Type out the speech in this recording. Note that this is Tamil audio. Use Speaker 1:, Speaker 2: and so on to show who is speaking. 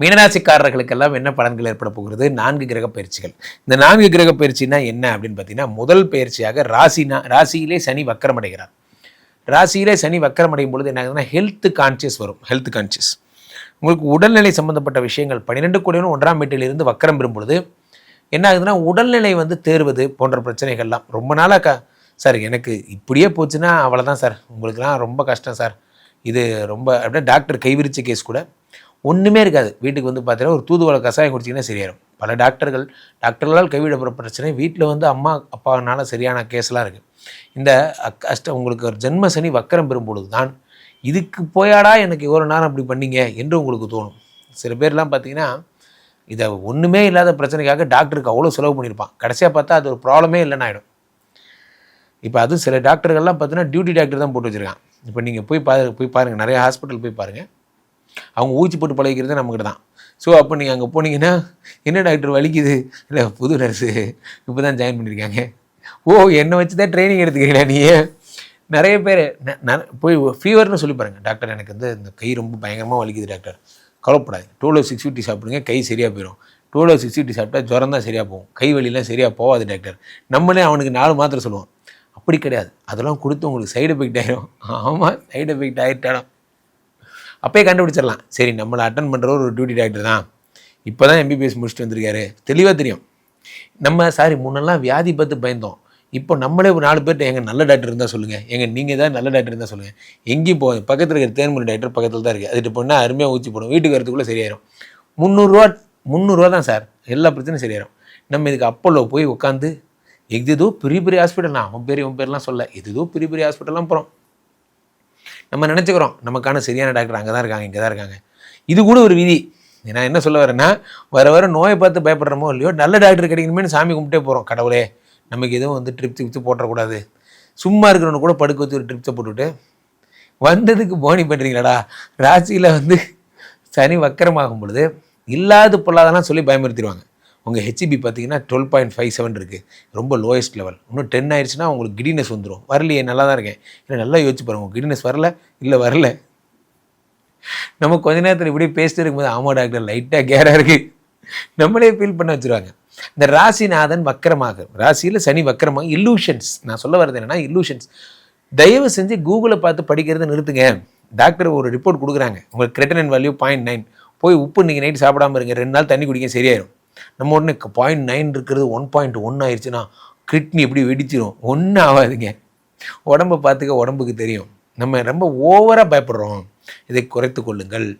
Speaker 1: மீனராசிக்காரர்களுக்கெல்லாம் என்ன பலன்கள் ஏற்பட போகிறது? நான்கு கிரக பயிற்சிகள். இந்த நான்கு கிரக பயிற்சினா என்ன அப்படின்னு பார்த்தீங்கன்னா முதல் பயிற்சியாக ராசினா ராசியிலே சனி வக்கரமடைகிறார். ராசியிலே சனி வக்கரமடையும் பொழுது என்ன ஆகுதுன்னா ஹெல்த் கான்சியஸ் வரும். ஹெல்த் கான்சியஸ் உங்களுக்கு உடல்நிலை சம்பந்தப்பட்ட விஷயங்கள் பன்னிரெண்டு கோடியும் ஒன்றாம் வீட்டிலிருந்து வக்கரம் பெறும் பொழுது என்ன ஆகுதுன்னா உடல்நிலை வந்து தேர்வது போன்ற பிரச்சனைகள்லாம் ரொம்ப நாளாக க சார் எனக்கு இப்படியே போச்சுன்னா அவ்வளோதான் சார். உங்களுக்குலாம் ரொம்ப கஷ்டம் சார். இது ரொம்ப அப்படியே டாக்டர் கைவிரிச்ச கேஸ் கூட. ஒன்றுமே இருக்காது. வீட்டுக்கு வந்து பார்த்தீங்கன்னா ஒரு தூதுவளை கஷாயம் குடிச்சிங்கன்னா சரியாயிடும் பல டாக்டர்கள் டாக்டர்களால் கைவிடப்படுற பிரச்சனை. வீட்டில் வந்து அம்மா அப்பானால சரியான கேஸ்லாம் இருக்குது இந்த அக்- கஷ்டம் உங்களுக்கு ஒரு ஜென்ம சனி வக்கரம் பெறும் பொழுது தான் இதுக்கு போயாடா எனக்கு இவ்வளோ நேரம் அப்படி பண்ணீங்க என்று உங்களுக்கு தோணும். சில பேர்லாம் பார்த்தீங்கன்னா இதை ஒன்றுமே இல்லாத பிரச்சனைக்காக டாக்டருக்கு அவ்வளோ செலவு பண்ணியிருப்பான். கடைசியாக பார்த்தா அது ஒரு ப்ராப்ளமே இல்லைன்னு ஆகிடும் இப்போ அதுவும் சில டாக்டர்கள்லாம் பார்த்தீங்கன்னா டியூட்டி டாக்டர் தான் போட்டு வச்சுருக்கான். இப்போ நீங்கள் போய் பாரு போய் பாருங்கள் நிறைய ஹாஸ்பிட்டல் போய் பாருங்கள் அவங்க ஊச்சி போட்டு பழகிக்கிறது நம்மக்கிட்ட தான். ஸோ அப்போ நீங்கள் அங்கே போனீங்கன்னா என்ன டாக்டர் வலிக்குது? இல்லை புது நர்ஸு இப்போ தான் ஜாயின் பண்ணியிருக்காங்க ஓ என்னை வச்சு தான் ட்ரைனிங் எடுத்துக்கிறீங்களா நீ? நிறைய பேர் ந- ந- போய் ஃபீவர்னு சொல்லி பாருங்கள் டாக்டர் எனக்கு வந்து இந்த கை ரொம்ப பயங்கரமாக வலிக்குது டாக்டர் கவலைப்படாது டூலோ சிக்ஸ் ஃபிஃப்டி சாப்பிடுங்க கை சரியாக போயிடும் டூலோ சிக்ஸ் ஃபிஃப்டி சாப்பிட்டா ஜுரம் தான் சரியாக போகும். கை வலிலாம் சரியாக போகாது டாக்டர் நம்மளே அவனுக்கு நாலு மாத்திரை சொல்லுவோம். அப்படி கிடையாது. அதெல்லாம் கொடுத்து உங்களுக்கு சைடு எஃபெக்ட் ஆயிடும் ஆமாம் சைடு எஃபெக்ட் ஆகிட்டாலும் அப்போயே கண்டுபிடிச்சிடலாம். சரி நம்மளை அட்டன் பண்ணுற ஒரு டியூட்டி டாக்டர் தான். இப்போ தான் எம்பிபிஎஸ் முடிச்சுட்டு வந்திருக்காரு. தெளிவாக தெரியும். நம்ம சாரி முன்னெல்லாம் வியாதி பார்த்து பயந்தோம். இப்போ நம்மளே ஒரு நாலு பேர்கிட்ட எங்கள் நல்ல டாக்டர் இருந்தால் சொல்லுங்கள் எங்கள் நீங்கள் தான் நல்ல டாக்டர் இருந்தால் சொல்லுங்கள் எங்கேயும் போ பக்கத்தில் இருக்கிற தேன்மொழி டாக்டர் பக்கத்தில் தான் இருக்குது அதுட்டு போனால் அருமையாக ஊற்றி போடும். வீட்டுக்கு வரதுக்குள்ளே சரியாயிரும். முந்நூறுரூவா முந்நூறுரூவா தான் சார். எல்லா பிரச்சனையும் சரியாயிரும். நம்ம இதுக்கு அப்போலோ போய் உட்காந்து எதுதோ பெரிய பெரிய ஹாஸ்பிட்டல்லாம் அவன் பேர் இவன் பேர்லாம் சொல்ல. எதுதோ பெரிய பெரிய ஹாஸ்பிட்டல்லாம் போகிறோம் நம்ம நினச்சிக்கிறோம் நமக்கான சரியான டாக்டர் அங்கே தான் இருக்காங்க இங்கே தான் இருக்காங்க. இது கூட ஒரு விதி. நான் என்ன சொல்ல வரேன்னா வர வர நோயை பார்த்து பயப்படுறோமோ இல்லையோ நல்ல டாக்டர் கிடைக்கணுமே சாமி கும்பிட்டே போகிறோம் கடவுளே. நமக்கு எதுவும் வந்து ட்ரிப்ஸ் கிப்ஸ் போட்டக்கூடாது சும்மா இருக்கிறவனு கூட படுக்க வச்சு ஒரு ட்ரிப்ஸை போட்டுவிட்டு வந்ததுக்கு போனி பண்ணுறீங்களாடா ராசியில் வந்து சனி வக்கரமாகும் பொழுது இல்லாத பொல்லாதெல்லாம் சொல்லி பயமுறுத்திடுவாங்க. உங்கள் ஹெச்பி பார்த்தீங்கன்னா டுவெல் பாயிண்ட் ஃபைவ் செவன் இருக்குது ரொம்ப லோயஸ்ட் லெவல் இன்னும் டென் ஆயிடுச்சுன்னா உங்களுக்கு கிடினஸ் வந்துடும் வரலையே நல்லா தான் இருக்கேன். இல்லை நல்லா யோசிச்சு பாருங்க. உங்கள் கிடினஸ் வரல? இல்லை வரல. நம்ம கொஞ்ச நேரத்தில் இப்படி பேசிட்டு இருக்கும்போது ஆமா டாக்டர் லைட்டாக கேராக இருக்குது நம்மளே ஃபீல் பண்ண வச்சுருவாங்க. இந்த ராசிநாதன் வக்கரமாக. ராசியில் சனி வக்கரமாக இல்லூஷன்ஸ் நான் சொல்ல வர்றது என்னன்னா இல்லூஷன்ஸ் தயவு செஞ்சு கூகுளை பார்த்து படிக்கிறதை நிறுத்துங்க. டாக்டர் ஒரு ரிப்போர்ட் கொடுக்குறாங்க. உங்களுக்கு கிரெட்டனின் வேல்யூ பாயிண்ட் நைன் போய் உப்பு நீங்கள் நைட்டு சாப்பிடாம இருங்க. ரெண்டு நாள் தண்ணி குடிக்க சரியாயிடும் நம்ம உடனே பாயிண்ட் நைன் இருக்கிறது ஒன் பாயிண்ட் ஒன் ஆயிடுச்சுன்னா கிட்னி எப்படி வெடிச்சிடும் ஒன்றும் ஆகாதுங்க. உடம்பை பார்த்துக்க உடம்புக்கு தெரியும். நம்ம ரொம்ப ஓவராக பயப்படுறோம். இதை குறைத்து கொள்ளுங்கள்.